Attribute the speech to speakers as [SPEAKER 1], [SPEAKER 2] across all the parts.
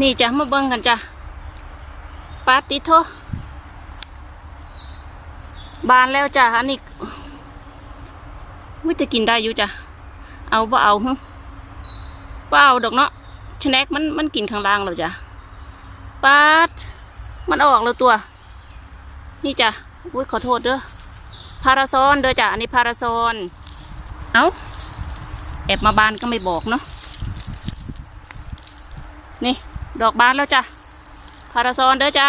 [SPEAKER 1] นี่จ้ะมาเบิ่งกันจ้ะปาติโทบานแล้วจ้ะอันนี้วิจะกินได้อยู่จ้ะเอาบ่เอาฮึบ่เอาดอกเนาะชแนกมันมันกินข้างล่างแล้วจ้ะปาดมันออกแล้วตัว นี่จ้ะอุ้ยขอโทษเด้อพาราซอนเด้อจ้ะอันนี้พาราซอนเอาแอบมาบานก็ไม่บอกเนาะนี่ ดอกบานแล้วจ้ะพาราซอนเด้อจ้า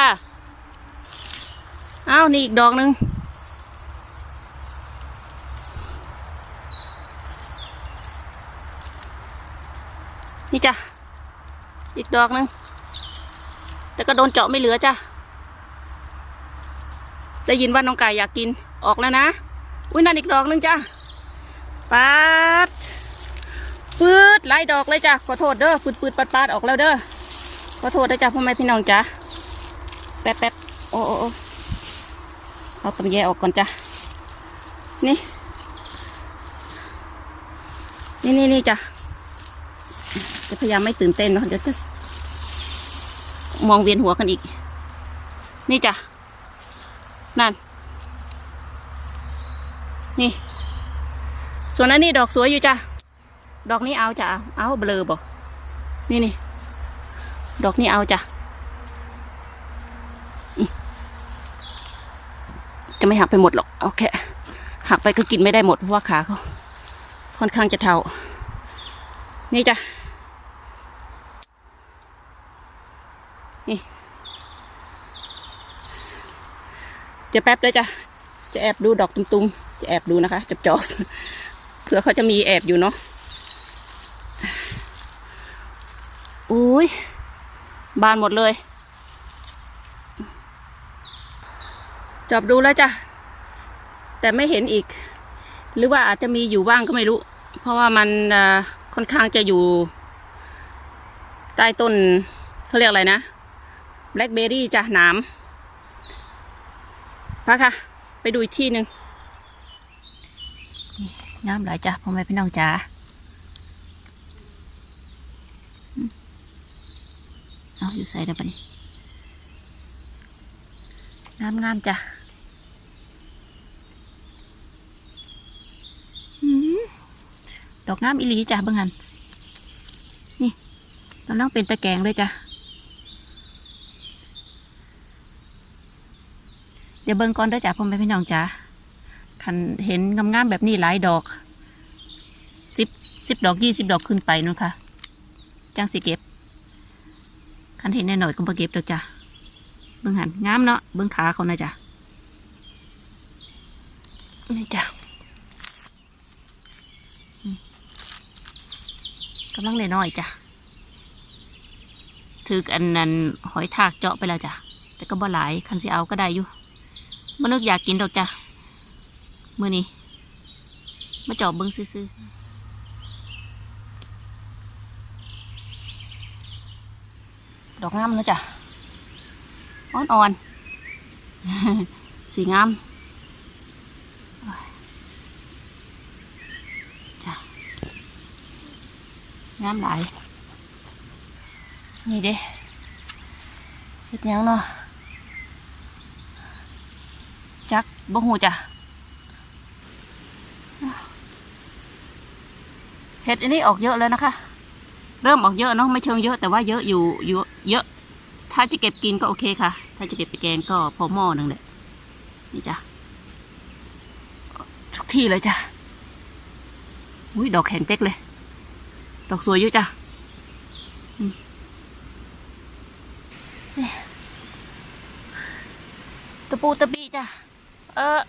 [SPEAKER 1] เอาวนี่อีกดอกหนึ่งนี่จ้ะอีกดอกหนึ่งแต่ก็โดนเจาะไม่เหลือจ้ะได้ยินว่าน้องไก่อยากกินออกแล้วนะ อุ้ยนั่นอีกดอกหนึ่งจ้ะปาดปืดไล่ดอกเลยจ้ะขอโทษเด้อปืดปืดปัดปาดออกแล้วเด้อ ขอโทษนะจ๊ะพ่อแม่พี่น้องจ้ะแป๊บแป๊บโอ้โอ้เอาตำแยออกก่อนจ้ะนี่ นี่นี่นี่จ้ะจะพยายามไม่ตื่นเต้นเนาะเดี๋ยวจะมองเวียนหัวกันอีก นี่จ้ะ นั่น นี่ ส่วนอันนี้ดอกสวยอยู่จ้ะ ดอกนี้เอาจ้ะ เอาเอาเบลอบ่นี่นี่ ดอกนี้เอาจ้ะจะไม่หักไปหมดหรอกโอเคหักไปก็กินไม่ได้หมดเพราะว่าขาเขาค่อนข้างจะเทานี่จ้ะนี่จะแป๊บเลยจ้ะจะแอบดูดอกตุ้มๆ จะแอบดูนะคะจับจอบเผื่อเขาจะมีแอบอยู่เนาะอุ้ย บานหมดเลย จอบดูแล้วจ้ะ แต่ไม่เห็นอีก หรือว่าอาจจะมีอยู่บ้างก็ไม่รู้ เพราะว่ามันค่อนข้างจะอยู่ ใต้ต้นเขาเรียกอะไรนะแบล็คเบอร์รี่จ้ะหนามพะค่ะ ไปดูอีกที่หนึ่งน้ำไหลจ้ะพ่อแม่พี่น้องจ๋า เอาอยู่ใส่ได้ปะนี่งามงามๆจ้ะอดอกงามอีหลีจ้ะเบิ่งหันนี่กำลังเป็นตะแกงเลยจ้ะ เดี๋ยวเบิ่งก่อนเด้อจ้ะพ่อแม่พี่น้องจ้ะคันเห็นงามๆแบบนี้หลายดอกสิบสิบดอกยี่สิบดอกขึ้นไปนู่นค่ะ จังสิเก็บ คันเห็นแน่หน่อยก็มาเก็บแล้วจ้ะเบิ่งหันงามเนาะเบิ่งขาเขานะจ้ะนี่จ้ะกำลังเล็น้อยจ้ะถืออันนั้นหอยทากเจาะไปแล้วจ้ะแต่ก็บ่หลายคันสิเอาก็ได้อยู่บ่นึกอยากกินดอกจ้ะมื้อนี้มาเจาะเบิ่งซื่อๆ ดอกงามนะจ๊ะอ่อนอ่อนๆสีงามจ้ะงามหลายนี่เด้เฮ็ดยังเนาะจักบ่หูจ้ะเห็ดอันนี้ออกเยอะแล้วนะคะ เริ่มออกเยอะเนาะไม่เชิงเยอะแต่ว่าเยอะอยู่อยู่เยอะ ถ้าจะเก็บกินก็โอเคค่ะ ถ้าจะเก็บไปแกงก็พอหม้อหนึ่งแหละนี่จ้ะทุกที่เลยจ้ะอุ้ยดอกแข็งเป๊กเลย ดอกสวยอยู่จ้ะตะปูตะปีจ้ะเออ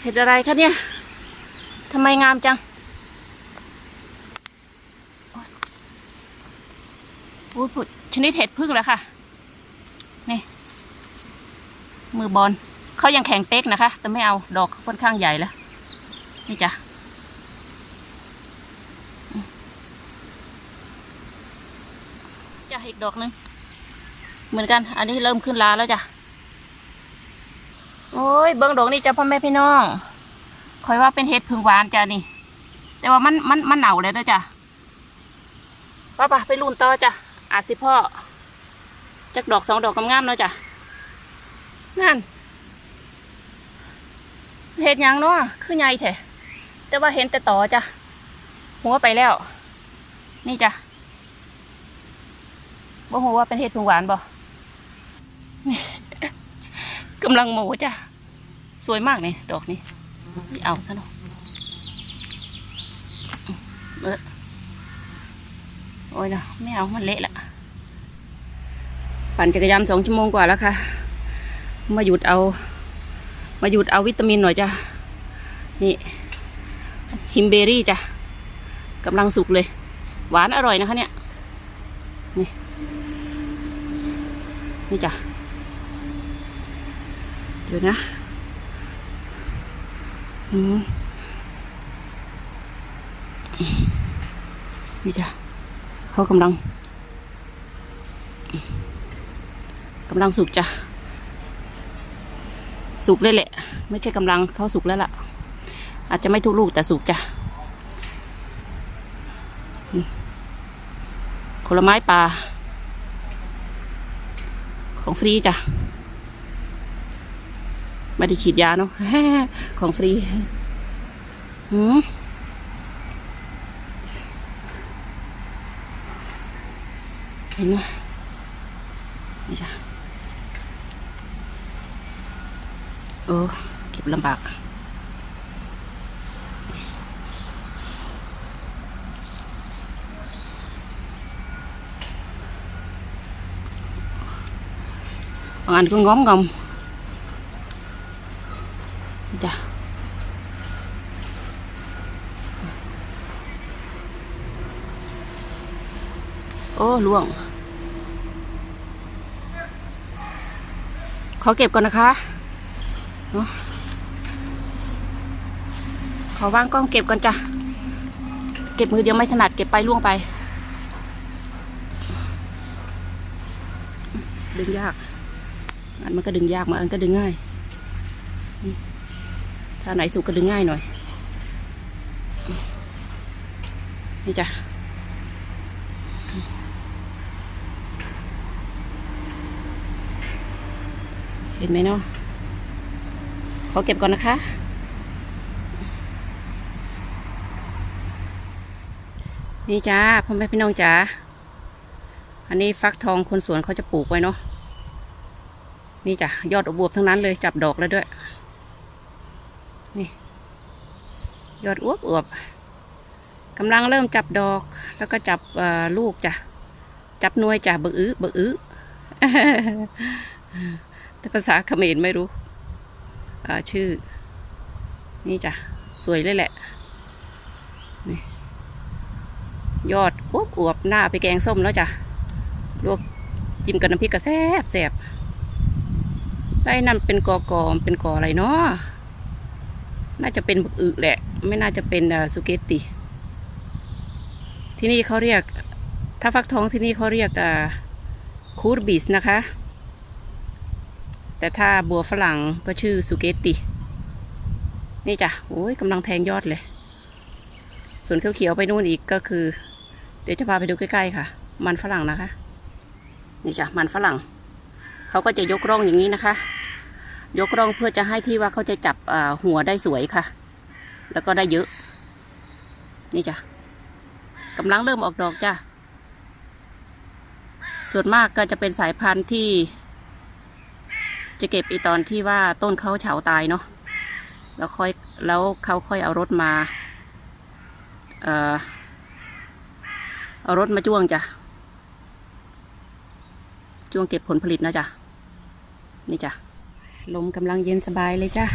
[SPEAKER 1] เห็ดอะไรคะเนี่ย ทำไมงามจัง อุ้ยผุดชนิดเห็ดพึ่งแล้วค่ะ นี่ มือบอลเขายังแข็งเป๊กนะคะ แต่ไม่เอาดอกค่อนข้างใหญ่แล้ว นี่จ้ะจ้ะอีกดอกหนึง เหมือนกัน อันนี้เริ่มขึ้นลาแล้วจ้ะ โอ้ย เบิ้งดอกนี่จ้ะพ่อแม่พี่น้อง คอยว่าเป็นเห็ดพึ่งหวานจ้ะนี่ แต่ว่ามันมันมันเหนาเลยเด้อจ้ะป้าป่ะไปรุ่นต่อจ้ะอาจสิพ่อจักดอกสองดอกงามๆเนาะจ้ะนั่นเห็ดยังเนาะคือใหญ่แท้แต่ว่าเห็นแต่ต่อจ้ะหัวไปแล้ว นี่จ้ะบ่หัวว่าเป็นเห็ดผงหวานบ่กำลังโมจ้ะ สวยมากเนี่ยดอกนี้ เอาซะหน่อยเออโอ้ยนะไม่เอา มันเละละ ปั่นจักรยานสองชั่วโมงกว่าแล้วค่ะ มาหยุดเอา มาหยุดเอาวิตามินหน่อยจ้ะ นี่ ฮิมเบอรี่จ้ะกำลังสุกเลย หวานอร่อยนะคะเนี่ย นี่ นี่จ้ะ เดี๋ยวนะ นี่จ้ะเขากำลังกำลังสุกจ้ะ สุกเลยแหละ ไม่ใช่กำลังเขาสุกแล้วล่ะ อาจจะไม่ทุกลูกแต่สุกจ้ะผลไม้ป่าของฟรีจ้ะ ไม่ได้ฉีดยาเนาะของฟรีหืมเห็นไหมนี่จ้ะโอ้เก็บลำบากบางอันก็ง้อมงอมนี่จ้ะโอ้ล่วง ขอเก็บก่อนนะคะเนาะขอวางกล้องเก็บก่อนจ้ะ เก็บมือเดียวไม่ถนัดเก็บไปล่วงไป ดึงยากอันมันก็ดึงยากมาอันก็ดึงง่าย ถ้าไหนสุกก็ดึงง่ายหน่อย นี่จ้ะ เห็นไหมเนาะขอเก็บก่อนนะคะ นี่จ้าพ่อแม่พี่น้องจ้าอันนี้ฟักทองคนสวนเขาจะปลูกไว้เนาะนี่จ้ะยอดอบวบทั้งนั้นเลยจับดอกแล้วด้วย นี่ ยอดอวบอวบกำลังเริ่มจับดอกแล้วก็จับลูกจ้ะจับนวยจ้ะเบออื้อเบออื้อ แต่ภาษาเขมรไม่รู้ชื่อ นี่จ้ะ สวยเลยแหละนี่ยอดอวบอวบหน้าไปแกงส้มแล้วจ้ะลวกจิ้มกับน้ำพริกกระแซบแซบได้นั่นเป็นกอกอมเป็นกออะไรเนาะน่าจะเป็นบึกอึแหละ ไม่น่าจะเป็นสุเกตติ ที่นี่เขาเรียก ถ้าฟักทองที่นี่เขาเรียกคูดบิสนะคะ แต่ถ้าบัวฝรั่งก็ชื่อสุเกตติ นี่จ้ะโอ้ยกำลังแทงยอดเลย ส่วนเขียวๆไปนู่นอีกก็คือ เดี๋ยวจะพาไปดูใกล้ๆค่ะ มันฝรั่งนะคะ นี่จ้ะมันฝรั่ง เขาก็จะยกร่องอย่างนี้นะคะ ยกร่องเพื่อจะให้ที่ว่าเขาจะจับหัวได้สวยค่ะ แล้วก็ได้เยอะ นี่จ้ะกำลังเริ่มออกดอกจ้ะส่วนมากก็จะเป็นสายพันธุ์ที่ จะเก็บอีตอนที่ว่าต้นเขาเฉาตายเนาะแล้วค่อยแล้วเขาค่อยเอารถมา เอ่อ เอารถมาจ้วงจ้ะ จ้วงเก็บผลผลิตนะจ๊ะนี่จ้ะ ลมกำลังเย็นสบายเลยจ้ะ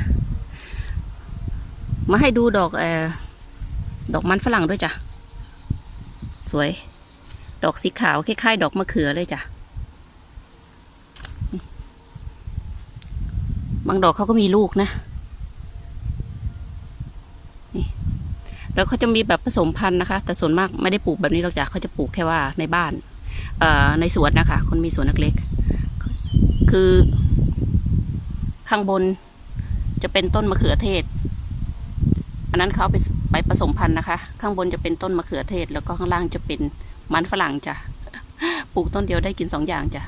[SPEAKER 1] มาให้ดูดอกเอ่อ ดอกมันฝรั่งด้วยจ้ะ สวย ดอกสีขาวคล้ายๆ ดอกมะเขือเลยจ้ะ บางดอกเขาก็มีลูกนะนี่แล้วเขาจะมีแบบผสมพันธุ์นะคะ แต่ส่วนมากไม่ได้ปลูกแบบนี้หรอกจ้ะเขาจะปลูกแค่ว่าในบ้าน เอ่อในสวนนะคะ คนมีสวนเล็กๆคือ ข้างบนจะเป็นต้นมะเขือเทศ อันนั้นเขาไปไปไปผสมพันธุ์นะคะ ข้างบนจะเป็นต้นมะเขือเทศ แล้วก็ข้างล่างจะเป็นมันฝรั่งจ้ะปลูกต้นเดียวได้กินสองอย่างจ้ะ